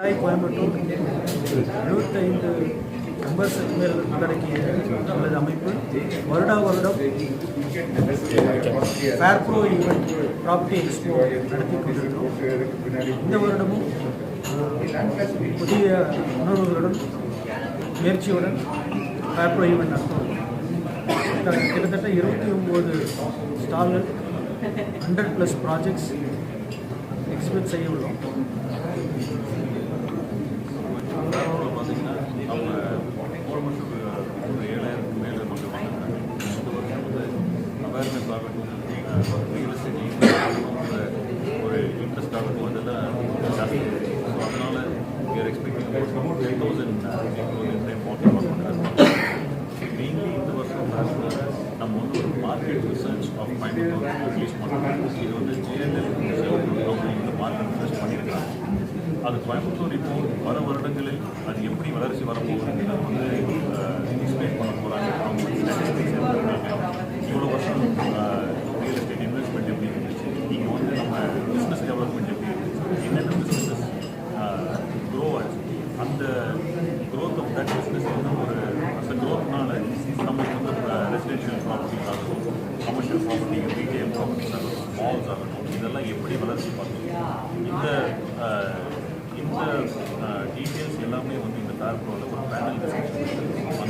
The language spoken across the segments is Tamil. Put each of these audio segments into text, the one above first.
தாய் கோயம்புத்தூர் எழுபத்தைந்து மெம்பர்ஸ் மேல் உள்ளடக்கிய அல்லது அமைப்பு வருடா வருடம் ஃபேர்ப்ரோ ஈவெண்ட் ப்ராப்பர்ட்டி எக்ஸ்போ நடத்தி கொண்டிருக்கிறோம். இந்த வருடமும் புதிய உணர்வுகளுடன் முயற்சியுடன் ஃபேர்ப்ரோ ஈவெண்ட் நடத்தும் கிட்டத்தட்ட இருபத்தி ஒம்பது ஸ்டால்கள் ஹண்ட்ரட் ப்ளஸ் ப்ராஜெக்ட்ஸ் எக்ஸிபிட் செய்ய உள்ளோம் பேரோட பார்த்தீங்கன்னா அவங்க ஒரு மட்டும் ஒரு ஏழாயிரத்துக்கு மேலே மக்கள் வாங்கினாங்க இந்த வருஷம் வந்து அவேர்னஸ் ஆகட்டும் ரியல் எஸ்டேட் ஒரு இன்ட்ரெஸ்ட் ஆகட்டும் அதெல்லாம் ஜாஸ்தி ஸோ அதனால் we are expecting about ten thousand time walking பண்ணுறாங்க மெயின்லி இந்த வருஷம் நம்ம வந்து ஒரு market research of Coimbatore release பண்ணுறோம் இது வந்து ஜிஎன்எல் அவங்க இந்த மார்க்கெட் ரிசர்ச் பண்ணியிருக்காங்க அது கோயம்புத்தூர் இப்போ வர வருடங்களில் அது எப்படி வளர்ச்சி வரப்போகுதுன்னு வந்து எக்ஸ்பிளைன் பண்ண போகிறாங்க அவங்க வந்து statistics எடுத்திருக்காங்க. இவ்வளோ வருஷம் ரியல் எஸ்டேட் இன்வெஸ்ட்மெண்ட் எப்படி இருந்துச்சு இங்கே வந்து நம்ம பிஸ்னஸ் டெவலப்மெண்ட் எப்படி இருந்துச்சு என்னென்ன பிஸ்னஸஸ் க்ரோ ஆச்சு அந்த க்ரோத் ஆஃப் தட் பிஸ்னஸ் வந்து ஒரு அந்த க்ரோத்னால நம்மளுக்கு வந்து ரெசிடென்ஷியல் ப்ராப்பர்ட்டிஸ் ஆகட்டும் கமர்ஷியல் ப்ராப்பர்ட்டி ரீட்டைல் ப்ராப்பர்ட்டிஸ் ஆகட்டும் மால்ஸ் ஆகட்டும் இதெல்லாம் எப்படி வளர்ச்சி பார்த்தோம் இந்த இந்த டீட்டெயில்ஸ் எல்லாமே வந்து இந்த பேர்போல ஒரு பேனல் அந்த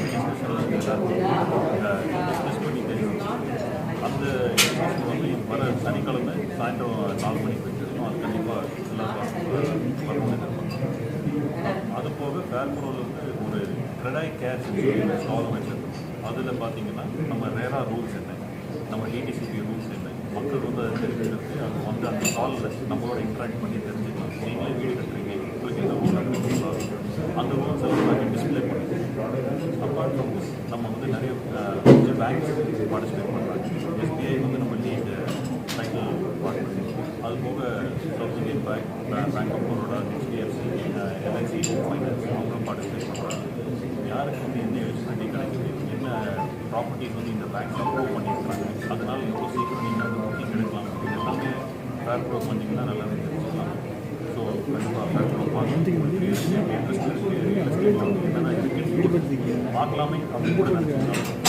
டிஸ்கஷனில் எல்லாருக்கும் டிஸ்கஸ் பண்ணி தெரியும் அந்த டிஸ்கஷன் வந்து வர சனிக்கிழமை சாயந்தரம் நாலு மணிக்கு வச்சிருக்கோம் அது கண்டிப்பாக எல்லாருக்கும் வரணும்னு அது போக பேர்போரில் வந்து ஒரு கிரெடாய் கேஷ் ஸ்டால் வச்சிருக்கோம் அதில் பார்த்தீங்கன்னா நம்ம ரேரா ரூல்ஸ் என்ன? நம்ம டிடிசிபி ரூல்ஸ் என்ன? மக்கள் வந்து அதை தெரிஞ்சுக்கிறது அது வந்து அந்த காலில் நம்மளோட இன்ட்ராக்ட் பண்ணி தெரிஞ்சுக்கலாம் நீங்களே வீடு கட்டுறீங்க. உங்களுக்கு இந்த ரூல் அந்த ரூல்ஸ் எல்லாம் நாங்கள் டிஸ்பிளே பண்ணிருக்கோம் அப்பார்ட் ஃப்ரம் திஸ் நம்ம வந்து நிறைய கொஞ்சம் பேங்க்ஸ் பார்ட்டிசிபேட் பண்ணுறாங்க எஸ்பிஐ வந்து நம்ம லீட் சைக்கிள் பார்ட்டிசிபேட் அது போக South Indian bank bank of Baroda HDFC LIC finance அவங்களும் பார்ட்டிசிபேட் பண்ணுறாங்க யாருக்கு வந்து என்ன எலிஜிபிலிட்டி கிடைக்குது என்ன ப்ராப்பர்ட்டிஸ் வந்து இந்த பேங்க் அப்ரூவ் பண்ணியிருக்காங்க அதனால எவ்வளோ சீக்கிரம் நீங்கள் அந்த புக்கிங் எடுக்கலாம் எல்லாமே ஃபேர் ப்ரோ பண்ணிங்கன்னா நல்லாவே தெரிஞ்சுக்கலாம் ஸோ கண்டிப்பாக ஃபேர் ப்ரோ பார்த்து இன்ட்ரெஸ்ட் இருக்குது ரியல் எஸ்டேட் என்னென்ன இருக்குன்னு பார்க்கலாமே அப்படின்னு கூட நினச்சிக்கலாம்